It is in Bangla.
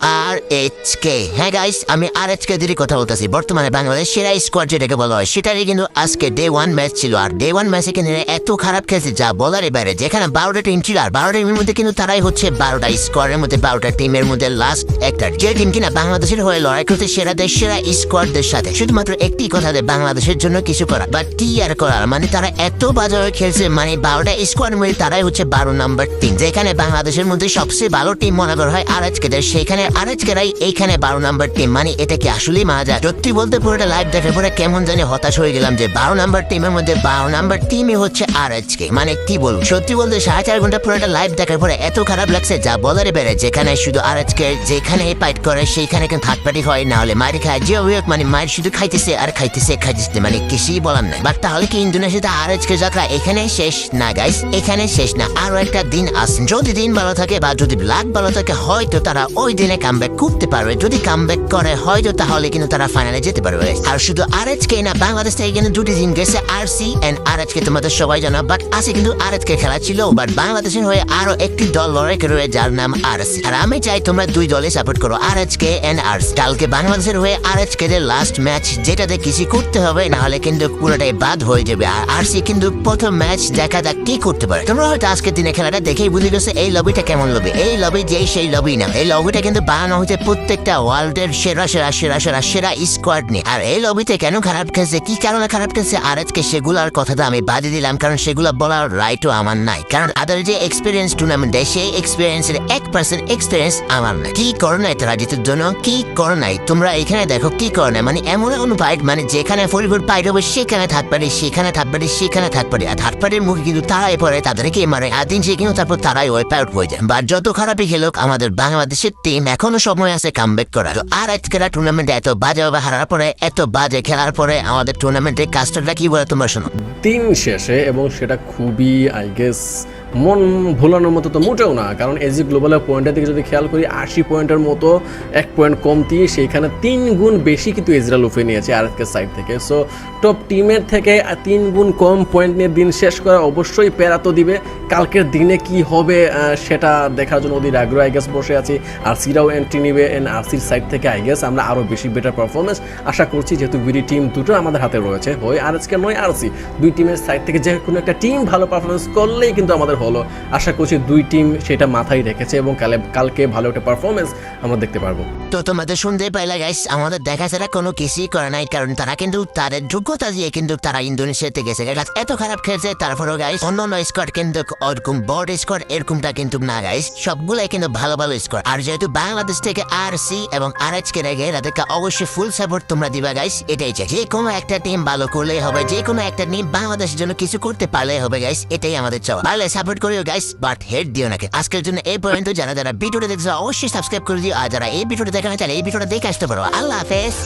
আর এইচ কে হ্যাঁ গাইস আমি আর এইচ কে দিয়ে কথা বলতেছি। বর্তমানে বাংলাদেশ সেরা স্কোয়াড যেটাকে বলা হয়, সেটারই কিন্তু আজকে ডে ওয়ান ম্যাচ ছিল। আর ডে ওয়ান ম্যাচে কিন্তু এত খারাপ খেলছে, যা বলার এবারে যেখানে বারোটা টিম ছিল, আর বারোটা টিমের মধ্যে কিন্তু তারাই হচ্ছে বারোটা স্কোয়াডের মধ্যে, বারোটা টিমের মধ্যে লাস্ট একটা যে টিম কিনা বাংলাদেশের হয়ে লড়াই করতে সেরা দেশ, সেরা স্কোয়াডদের সাথে। শুধুমাত্র একটি কথা দেয় বাংলাদেশের জন্য কিছু করা বা টি আর করার। মানে তারা এত বাজে হয়ে খেলছে মানে বারোটা স্কোয়াড মধ্যে তারাই হচ্ছে বারো নম্বর টিম যেখানে বাংলাদেশের মধ্যে সবচেয়ে ভালো টিম মনে করা হয় আর আজকে সেখানে আর এইখানে বারো নম্বর মানে এটা কি আসলেই মজা সত্যি বলতে পুরোটা লাইভ দেখার পরে কেমন জানি হতাশ হয়ে গেলাম যে বারো নম্বর টিমের মধ্যে বারো নম্বর টিমই হচ্ছে আর মানে কি বলব? সত্যি বলতে সাড়ে চার ঘণ্টা পুরোটা লাইভ দেখার পরে এত খারাপ লাগছে যা বলারে বেড়ে। যেখানে শুধু আর যেখানে ফাইট করে, সেইখানে কিন্তু পার্টি হয়, না হলে মায়ের খায়। যে হোক মানে মায়ের শুধু খাইতেছে আর খাইতেছে খাইতেছে মানে কিছুই বলার নাই। বাট তাহলে কি ইন্দোনেশিয়াতে আর আজকে যাত্রা এখানে শেষ না গাইস এখানে শেষ না। আরও একটা দিন আসছে যদি দিন ভালো থাকে বা যদি লাক ভালো থাকে, হয়তো তারা ওই দিনে কামব্যাক করতে পারবে। যদি কামব্যাক করে, হয়তো তাহলে কিন্তু তারা ফাইনালে যেতে পারবে। আর শুধু আর আজকে না, বাংলাদেশ থেকে কিন্তু দুটি দিন গেছে আর সি এন্ড আর আজকে তোমাদের সবাই জানো। বাট আছে কিন্তু আর আজকে খেলা ছিল। বাট বাংলাদেশের হয়ে আরও একটি দল লড়াই করবে যার নাম আর আর আমি চাই তোমরা দুই দলে সাপোর্ট করো আর আজকে এন্ড আর কালকে বাংলাদেশের হয়ে আর আজকে লাস্ট ম্যাচ যেটাতে কিছু করতে হবে, না হলে কিন্তু পুরোটাই বাদ হয়ে যাবে। আর আর সি কিন্তু প্রথম ম্যাচ দেখা যাক কি করতে পারে। তোমরা হয়তো আজকের দিনে খেলাটা দেখেই বুঝে গেছে, এই লবিটা কেমন লবি এই লবি যেই সেই লবি না। এই লবিটা কিন্তু বানানো হচ্ছে প্রত্যেকটা ওয়ার্ল্ডের সেরা সেরা সেরা সেরা সেরা স্কোয়াড নিয়ে। আর এই লবিতে কেন খারাপ খেলছে? কি কারণে খারাপ খেলছে? আর আজকে সেগুলোর কথাটা আমি বাদে দিলাম, কারণ সেগুলো বলার রাইটও আমার নাই। কারণ আদার যে এক্সপিরিয়েন্স টুর্নামেন্টে সেই এক্সপিরিয়েন্সের এক পার্সেন্ট এক্সপিরিয়েন্স আমার নাই। কি করো নাই তারা জিতের জন্য? কি করো নাই তোমরা এখানে দেখো কি করো নাই মানে এমন কোনো ফাইট মানে যেখানে ফরিপুর ফাইট হবে সেখানে থাক পারি সেখানে থাক পারি সেখানে থাক পারি আর থার্ড পার্টির মুখে কিন্তু তারাই পড়ে তাদেরকে মারে। আর দিন সে কিন্তু তারপর তারাই ওয়েপ আউট হয়ে যায়। বা যত খারাপই খেলুক, আমাদের বাংলাদেশের টিম এখনও সময় আছে কামব্যাক করার। তো আর আজকের টুর্নামেন্টে এত বাজে ভাবে হারার পরে, এত বাজে খেলার পরে আমাদের টুর্নামেন্টের কাজটা কি বলে তোমরা শোনো? দিন শেষে এবং সেটা খুবই আই গেস মন ভোলানোর মতো তো মোটেও না, কারণ এজি গ্লোবালের পয়েন্টের দিকে যদি খেয়াল করি, আশি পয়েন্টের মতো এক পয়েন্ট কমতি, সেইখানে তিন গুণ বেশি কিন্তু ইসরায়েল উঠে নিয়েছে আর সাইড থেকে। সো টপ টিমের থেকে তিন গুণ কম পয়েন্ট নিয়ে দিন শেষ করা অবশ্যই প্যারা তো দিবে। কালকের দিনে কি হবে সেটা দেখার জন্য ওদের আগ্রহ আই গেস বসে আছি। আর সিরাও এন্ট্রি নিবে এন্ড আরসির সাইড থেকে আই গেস আমরা আরও বেশি বেটার পারফরমেন্স আশা করছি, যেহেতু বিডি টিম দুটো আমাদের হাতে রয়েছে। হয় আর আজকে নয় আরসি। দুই টিমের সাইড থেকে যে কোনো একটা টিম ভালো পারফরমেন্স করলেই কিন্তু আমাদের হলো। আশা করছি দুই টিম সেটা মাথায় রেখেছে এবং কালে কালকে ভালো একটা পারফরমেন্স আমরা দেখতে পারব। তো তোমাদের শুনতে পাইলা গাইস আমাদের দেখা ছাড়া কোনো কিছুই করে নাই, কারণ তারা কিন্তু তাদের যোগ্যতা দিয়ে কিন্তু তারা ইন্দোনেশিয়াতে গেছে। এত খারাপ খেলছে, তারপরেও গাইস অন্য অন্য স্কোয়াড কিন্তু ওরকম বড় স্কোয়াড এরকমটা কিন্তু না গাইস সবগুলাই কিন্তু ভালো ভালো স্কোয়াড আর যেহেতু বাংলাদেশ থেকে আর সি এবং আর এইচ কে রেগে তাদেরকে অবশ্যই ফুল সাপোর্ট তোমরা দিবা গাইস এটাই চাই। যে কোনো একটা টিম ভালো করলেই হবে, যে কোনো একটা টিম বাংলাদেশের জন্য কিছু করতে পারলেই হবে গাইস এটাই আমাদের চাওয়া। সাপোর্ট করিও গাইস বাট হেড দিও নাকি। আজকের জন্য এই পর্যন্ত, যারা যারা ভিডিওটা দেখছ অবশ্যই সাবস্ক্রাইব করে দিও, আর যারা এই ভিডিওটা দেখা না চাইলে এই ভিডিওটা দেখে আসতে পারো। আল্লাহ হাফেজ।